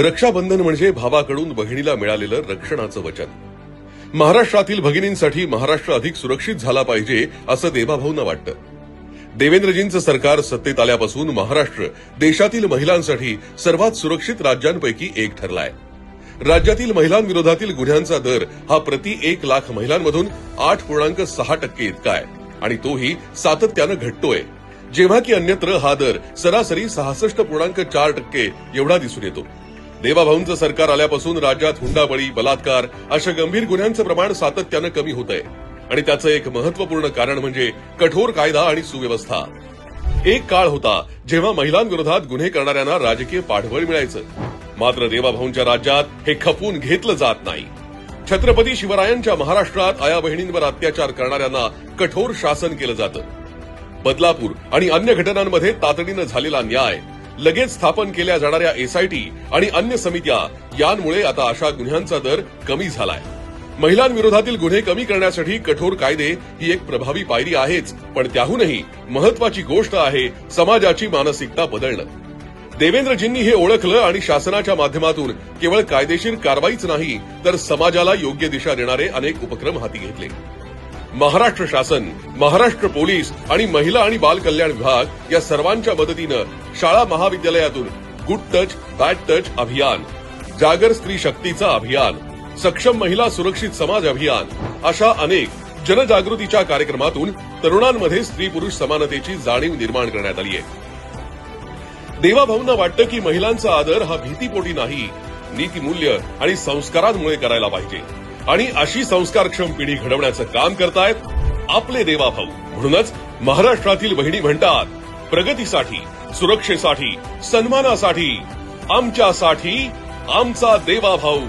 रक्षाबंधन म्हणजे भावाकडून बहिणीला मिळालेलं रक्षणाचं वचन. महाराष्ट्रातील भगिनींसाठी महाराष्ट्र अधिक सुरक्षित झाला पाहिजे असं देवाभाऊंना वाटतं. देवेंद्रजींचं सरकार सत्तेत आल्यापासून महाराष्ट्र देशातील महिलांसाठी सर्वात सुरक्षित राज्यांपैकी एक ठरलाय. राज्यातील महिलांविरोधातील गुन्ह्यांचा दर हा प्रति एक लाख महिलांमधून आठ पूर्णांक सहा टक्के इतका आहे आणि तोही सातत्यानं घटतोय. जेव्हा की अन्यत्र हा दर सरासरी सहासष्ट पूर्णांक चार टक्के एवढा दिसून येतो. देवाभाऊंचं सरकार आल्यापासून राज्यात हुंडाबळी बलात्कार अशा गंभीर गुन्ह्यांचं प्रमाण सातत्यानं कमी होत आहे आणि त्याचं एक महत्त्वपूर्ण कारण म्हणजे कठोर कायदा आणि सुव्यवस्था. एक काळ होता जेव्हा महिलांविरोधात गुन्हे करणाऱ्यांना राजकीय पाठबळ मिळायचं. मात्र देवाभाऊंच्या राज्यात हे खपून घेतलं जात नाही. छत्रपती शिवरायांच्या महाराष्ट्रात आया बहिणींवर अत्याचार करणाऱ्यांना कठोर शासन केलं जातं. बदलापूर आणि अन्य घटनांमध्ये तातडीनं झालेला न्याय लगेच स्थापन केल्या जाणाऱ्या एसआयटी आणि अन्य समित्या यांमुळे आता अशा गुन्ह्यांचा दर कमी झालाय. महिलांविरोधातील गुन्हे कमी करण्यासाठी कठोर कायदे ही एक प्रभावी पायरी आहेच पण त्याहूनही महत्वाची गोष्ट आहे समाजाची मानसिकता बदलणं. देवेंद्रजींनी हे ओळखलं आणि शासनाच्या माध्यमातून केवळ कायदेशीर कारवाईच नाही तर समाजाला योग्य दिशा देणारे अनेक उपक्रम हाती घेतले. महाराष्ट्र शासन महाराष्ट्र पोलीस आणि महिला आणि बाल कल्याण विभाग या सर्वांच्या मदतीनं शाळा महाविद्यालयातून गुड टच बॅड टच अभियान जागर स्त्री शक्तीचा अभियान सक्षम महिला सुरक्षित समाज अभियान अशा अनेक जनजागृतीच्या कार्यक्रमातून तरुणांमध्ये स्त्री पुरुष समानतेची जाणीव निर्माण करण्यात आली आहे. देवाभाऊंना वाटतं की महिलांचा आदर हा भीतीपोटी नाही नीतीमूल्य आणि संस्कारांमुळे करायला पाहिजे. आणि अशी संस्कारक्षम पिढी घडवण्याचं काम करतायत आपले देवाभाऊ. म्हणूनच महाराष्ट्रातील बहिणी म्हणतात प्रगतीसाठी सुरक्षेसाठी सन्मानासाठी आमच्यासाठी आमचा देवाभाऊ.